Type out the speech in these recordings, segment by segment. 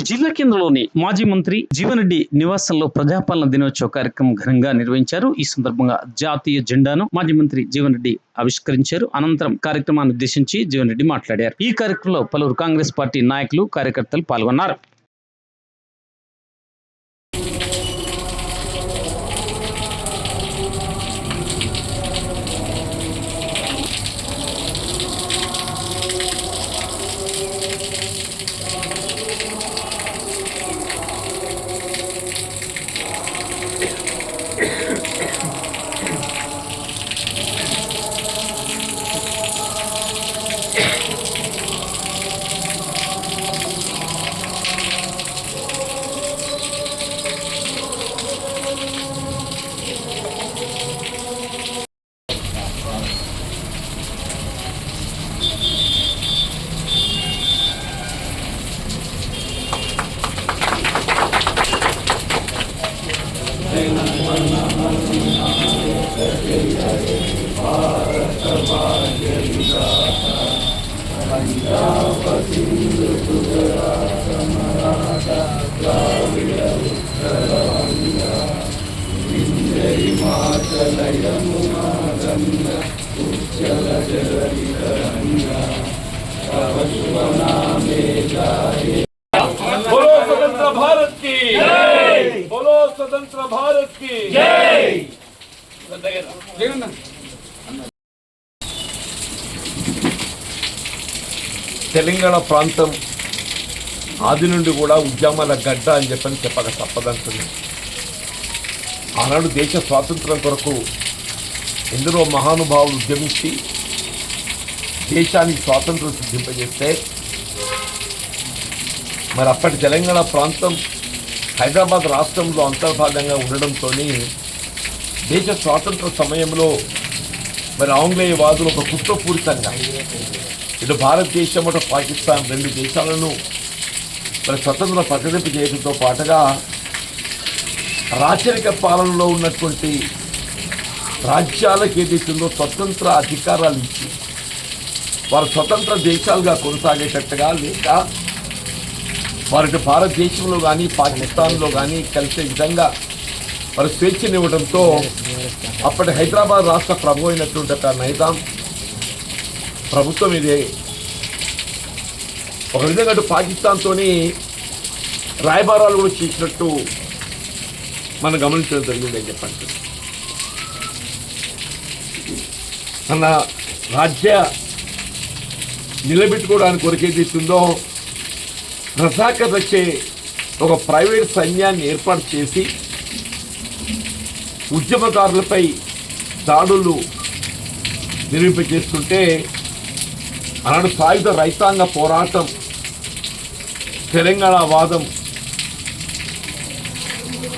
జిల్లా కేంద్రంలోని మాజీ మంత్రి జీవనరెడ్డి నివాసంలో ప్రజాపాలన దినోత్సవ కార్యక్రమం ఘనంగా నిర్వహించారు. ఈ సందర్భంగా జాతీయ జెండాను మాజీ మంత్రి జీవన్ రెడ్డి ఆవిష్కరించారు. అనంతరం కార్యక్రమాన్ని ఉద్దేశించి జీవన్ రెడ్డి మాట్లాడారు. ఈ కార్యక్రమంలో పలువురు కాంగ్రెస్ పార్టీ నాయకులు కార్యకర్తలు పాల్గొన్నారు. बोलो स्वतंत्र भारत की जय बोलो स्वतंत्र भारत की जय తెలంగాణ ప్రాంతం ఆది నుండి కూడా ఉద్యమాల గడ్డ అని చెప్పని చెప్పక తప్పదంటుంది ఆనాడు దేశ స్వాతంత్రం కొరకు ఎందరో మహానుభావులు ఉద్యమించి దేశానికి స్వాతంత్రం సిద్ధింపజేస్తే మరి అప్పటి తెలంగాణ ప్రాంతం హైదరాబాద్ రాష్ట్రంలో అంతర్భాగంగా ఉండడంతో దేశ స్వాతంత్ర సమయంలో మరి ఆంగ్లేయవాదులు ఒక కుట్రపూరితంగా ఇటు భారతదేశం అటు పాకిస్తాన్ రెండు దేశాలను మరి స్వతంత్ర ప్రకటింపు చేయడంతో పాటుగా రాచరిక పాలనలో ఉన్నటువంటి రాజ్యాలకు ఏదైతుందో స్వతంత్ర అధికారాలు ఇచ్చి వారు స్వతంత్ర దేశాలుగా కొనసాగేటట్టుగా లేక వారికి భారతదేశంలో కానీ పాకిస్తాన్లో కానీ కలిసే విధంగా వారు స్వేచ్ఛనివ్వడంతో అప్పటి హైదరాబాద్ రాష్ట్ర ప్రభు అయినటువంటి ఒక నైజాం ప్రభుత్వం ఇదే. ఒక విధంగా పాకిస్తాన్తోని రాయబారాలు కూడా చేసినట్టు మనం గమనించడం జరిగింది అని చెప్పండి. తన రాజ్య నిలబెట్టుకోవడానికి కొరకేది ఇస్తుందో రసాకర్ వచ్చే ఒక ప్రైవేట్ సైన్యాన్ని ఏర్పాటు చేసి ఉద్యమకారులపై దాడులు నిర్మింపచేస్తుంటే ఆనాడు సాయుధ రైతాంగ పోరాటం తెలంగాణ వాదం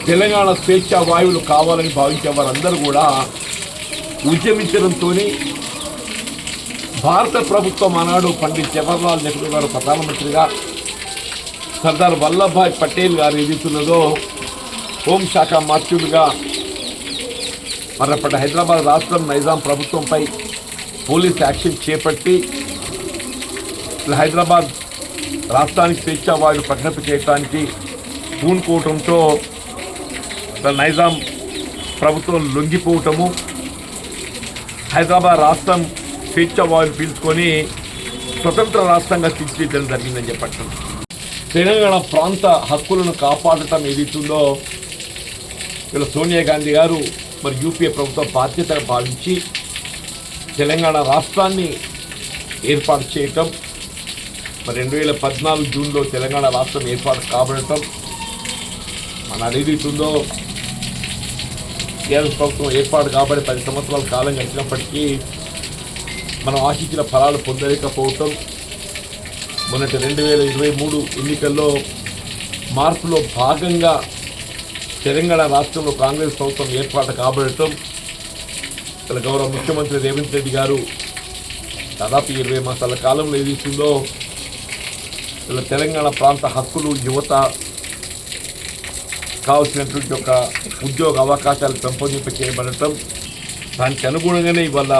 తెలంగాణ స్వేచ్ఛా వాయువులు కావాలని భావించే వారందరూ కూడా ఉద్యమించడంతో భారత ప్రభుత్వం ఆనాడు పండిత్ జవహర్లాల్ నెహ్రూ గారు ప్రధానమంత్రిగా సర్దార్ వల్లభాయ్ పటేల్ గారు ఏదైతున్నదో హోంశాఖ మార్చుడుగా మరప్పటి హైదరాబాద్ రాష్ట్రం నైజాం ప్రభుత్వంపై పోలీస్ యాక్షన్ చేపట్టి హైదరాబాద్ రాష్ట్రానికి స్వేచ్ఛా వాయులు ప్రకటన చేయడానికి పూనుకోవటంతో నైజాం ప్రభుత్వం లొంగిపోవటము హైదరాబాద్ రాష్ట్రం స్వేచ్ఛా వాయులు పీల్చుకొని స్వతంత్ర రాష్ట్రంగా తీర్చిదిద్దడం జరిగిందని చెప్పట్టు తెలంగాణ ప్రాంత హక్కులను కాపాడటం ఏదైతుందో ఇలా సోనియా గాంధీ గారు మరి యూపీఏ ప్రభుత్వం బాధ్యత భావించి తెలంగాణ రాష్ట్రాన్ని ఏర్పాటు చేయటం మరి రెండు వేల పద్నాలుగు జూన్లో తెలంగాణ రాష్ట్రం ఏర్పాటు కాబడటం మన ఏదైతుందో కేంద్ర ప్రభుత్వం ఏర్పాటు కాబట్టి పది సంవత్సరాల కాలం గడిచినప్పటికీ మనం ఆశించిన ఫలాలు పొందలేకపోవటం. మొన్నటి రెండు వేల ఇరవై మూడు ఎన్నికల్లో మార్పులో భాగంగా తెలంగాణ రాష్ట్రంలో కాంగ్రెస్ ప్రభుత్వం ఏర్పాటు కాబడటం. ఇక్కడ గౌరవ ముఖ్యమంత్రి రేవంత్ రెడ్డి గారు దాదాపు ఇరవై మాసాల కాలంలో ఏదిస్తుందో ఇలా తెలంగాణ ప్రాంత హక్కులు యువత కావాల్సినటువంటి ఒక ఉద్యోగ అవకాశాలు పెంపొందింప చేయబడటం దానికి అనుగుణంగానే ఇవాళ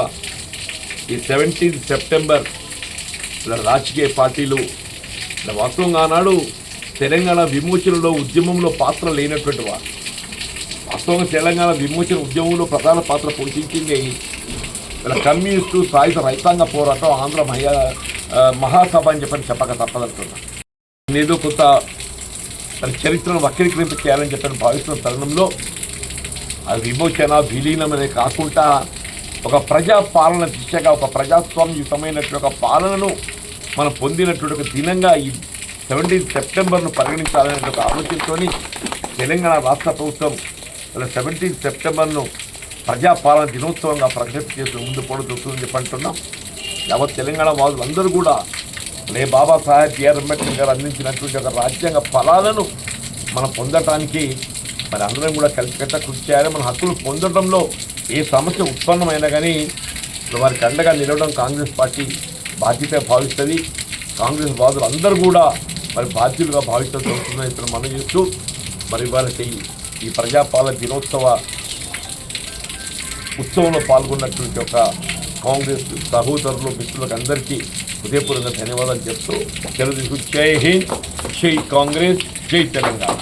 ఈ సెవెంటీన్త్ సెప్టెంబర్ ఇలా రాజకీయ పార్టీలు ఇలా వాస్తవంగా ఆనాడు తెలంగాణ విమోచనలో ఉద్యమంలో పాత్ర లేనటువంటి వారు. వాస్తవంగా తెలంగాణ విమోచన ఉద్యమంలో ప్రధాన పాత్ర పోషించింది ఇలా కమ్యూనిస్టు సాయుధ రైతాంగ పోరాటం ఆంధ్ర మహా మహాసభ అని చెప్పని చెప్పక తప్పదంటున్నా. నేను కొంత తన చరిత్రను వక్రీకరింప చేయాలని చెప్పని భావిస్తున్న తరుణంలో అది విమోచన విలీనం అనేది కాకుండా ఒక ప్రజా పాలన దిశగా ఒక ప్రజాస్వామ్యుతమైనటువంటి ఒక పాలనను మనం పొందినటువంటి ఒక దినంగా ఈ సెవెంటీన్ సెప్టెంబర్ను పరిగణించాలనే ఒక ఆలోచనతోని తెలంగాణ రాష్ట్ర ప్రభుత్వం ఇలా సెవెంటీన్ సెప్టెంబర్ను ప్రజాపాలన దినోత్సవంగా ప్రకటన చేస్తూ ముందు పొడుతుందని చెప్పి అంటున్నాం. యావత్ తెలంగాణ వాళ్ళు అందరూ కూడా లే బాబాసాహెబ్ బిఆర్ అంబేద్కర్ గారు అందించినటువంటి ఒక రాజ్యాంగ ఫలాలను మనం పొందటానికి మరి అందరం కూడా కలిసికట్ట కృషి చేయాలి. మన హక్కులు పొందడంలో ఏ సమస్య ఉత్పన్నమైనా కానీ వారికి అండగా నిలవడం కాంగ్రెస్ పార్టీ బాధ్యత భావిస్తుంది. కాంగ్రెస్ బాధులు అందరూ కూడా మరి బాధ్యులుగా భావించడం జరుగుతుందని ఇప్పుడు మనం చేస్తూ మరి వారికి ఈ ప్రజాపాలన దినోత్సవ ఉత్సవంలో పాల్గొన్నటువంటి ఒక కాంగ్రెస్ సహోదరులు మిత్రులకు అందరికీ హృదయపూర్వక ధన్యవాదాలు చెప్తూ తెలుగు జై హింద్ జై కాంగ్రెస్ జై తెలంగాణ.